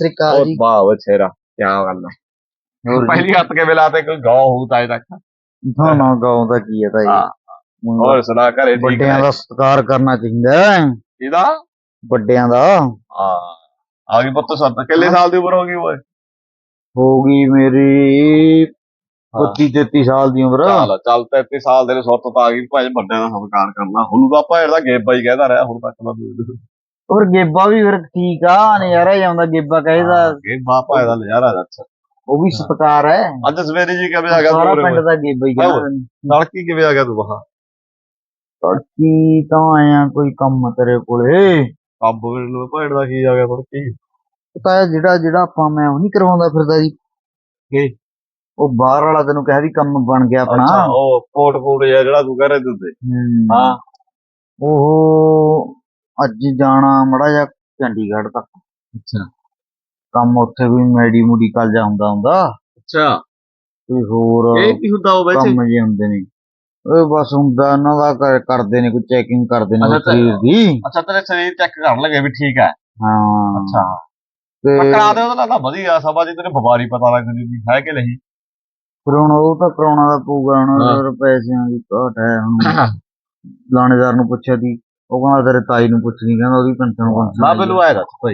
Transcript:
ਸ੍ਰੀ ਅਕਾਲ ਜੀ। ਵਾਹ ਵਾ ਛੇਰਾ ਕੀ ਗੱਲ ਹੈ ਹੋਰ? ਪਹਿਲੀ ਹੱਥ ਕੇ ਵੇਲਾ ਤੇ ਕੋਈ ਗਾਉ ਹੋਊ ਤਾਂ ਤੱਕ? ਨਾ ਨਾ ਗਾਉਂ ਦਾ ਕੀ ਹੈ। ਹਾਂ ਹੋਰ ਸੁਣਾ ਘਰੇ ਠੀਕ ਵੱਡਿਆਂ ਦਾ ਸਤਿਕਾਰ ਕਰਨਾ ਚਾਹੀਦਾ। ਇਹਦਾ ਵੱਡਿਆਂ ਦਾ। ਹਾਂ। ਆ ਗਈ ਪੁੱਤ ਸੱਤ। ਕਿੰਨੇ ਸਾਲ ਦੀ ਉਮਰ ਹੋ ਗਈ ਓਏ? ਹੋ ਗਈ ਮੇਰੀ ਹਾਂ। 32 33 ਸਾਲ ਦੀ ਉਮਰ। ਚੱਲ ਚੱਲ 33 ਸਾਲ ਦੇ ਸੁਰਤ ਤਾਂ ਆ ਗਈ ਭਾਈ ਵੱਡਿਆਂ ਦਾ ਸਤਿਕਾਰ ਕਰਨਾ। ਹੁਣ ਦਾ ਭੈਣ ਦਾ ਗੇਬਾ ਹੀ ਕਹਿੰਦਾ ਰਿਹਾ ਹੁਣ ਤੱਕ ਦਾ ਪਰ ਗੇਬਾ ਵੀ ਫਿਰ ਠੀਕ ਆ ਨਜ਼ਾਰਾ ਹੀ ਆਉਂਦਾ ਗੇਬਾ ਕਹੇਦਾ। ਗੇਬਾ ਭਾਈ ਦਾ ਨਜ਼ਾਰਾ ਦਾ ਅੱਛਾ। ਉਹ ਵੀ ਸਤਿਕਾਰ ਹੈ। ਅੱਜ ਸਵੇਰੇ ਜੀ ਕਿਵੇਂ ਆ ਗਿਆ ਸਾਰਾ ਪਿੰਡ ਦਾ ਗੇਬਾ ਹੀ। ਕਹਿੰਦਾ। ਤੜਕੀ ਕਿਵੇਂ ਆ ਗਿਆ ਤੂੰ ਬਾਹਰ ਕੀ ਤਾਂ ਆਇਆ ਕੋਈ ਕੰਮ ਤੇਰੇ ਕੋਲੇ। ਕੰਮ ਵੇਲੇ ਭੈਣ ਦਾ ਕੀ ਆ ਗਿਆ ਤੜਕੀ? ਪਤਾ ਹੈ ਜਿਹੜਾ ਜਿਹੜਾ ਆਪਾਂ ਮੈਂ ਉਹ ਨਹੀਂ ਕਰਵਾਉਂਦਾ ਫਿਰਦਾ ਜੀ। ਕੀ? ਉਹ ਬਾਹਰ ਵਾਲਾ ਤੈਨੂੰ ਕਹਿ ਵੀ ਕੰਮ ਬਣ ਗਿਆ ਆਪਣਾ। ਉਹ ਕੋਟ ਜਿਹਾ ਜਿਹੜਾ ਤੂੰ ਕਹਿ ਰਿਹਾ ਤੂੰ ਤੇ ਹਾਂ। ਉਹ ਅੱਜ ਜਾਣਾ ਮੜਾ ਜਾ ਚੰਡੀਗੜ੍ਹ ਤੱਕ। ਅੱਛਾ। ਕੰਮ ਉੱਥੇ ਕੋਈ ਮੈਡੀ ਮੂਡੀ ਕੱਲ ਜਾ ਹੁੰਦਾ ਹੁੰਦਾ। ਅੱਛਾ। ਕੋਈ ਹੋਰ ਇਹ ਕੀ ਹੁੰਦਾ ਉਹ ਵੈਸੇ? ਕੰਮ ਜੇ ਹੁੰਦੇ ਨੇ। ਉਹ ਬਸ ਹੁੰਦਾ ਇਹਨਾਂ ਦਾ ਕਰ- ਕਰਦੇ ਨੇ ਕੋਈ ਚੈਕਿੰਗ ਕਰਦੇ ਨੇ ਅੱਛਾ, ਸਰੀਰ ਦੀ। ਅੱਛਾ ਤੇਰੇ ਸਰੀਰ ਚੈੱਕ ਕਰਨ ਲੱਗੇ ਵੀ ਠੀਕ ਹੈ। ਹਾਂ। ਅੱਛਾ। ਤੇ ਕਰਾ ਦੇ ਉਹਦਾ ਤਾਂ ਵਧੀਆ ਸਭਾ ਜੀ ਤੇਰੇ ਬਿਮਾਰੀ ਪਤਾ ਲੱਗ ਜੂਗੀ ਹੈ ਕਿ ਨਹੀਂ? ਫਿਰ ਹੁਣ ਉਹ ਤਾਂ ਕਰਾਉਣਾ ਦਾ ਪਊਗਾ ਹੁਣ ਹਾਂ। ਫਿਰ ਪੈਸਿਆਂ ਦੀ ਘਾਟ ਹੈ ਹੁਣ। ਲਾਣੇਦਾਰ ਨੂੰ ਪੁੱਛਿਆ ਦੀ ਉਹ ਕਹਿੰਦਾ ਤੇਰੇ ਤਾਈ ਨੂੰ ਪੁੱਛਣੀ ਕਹਿੰਦਾ ਉਹਦੀ ਪੈਨਸ਼ਨ ਆਇਆ ਦੱਸ ਭਾਈ।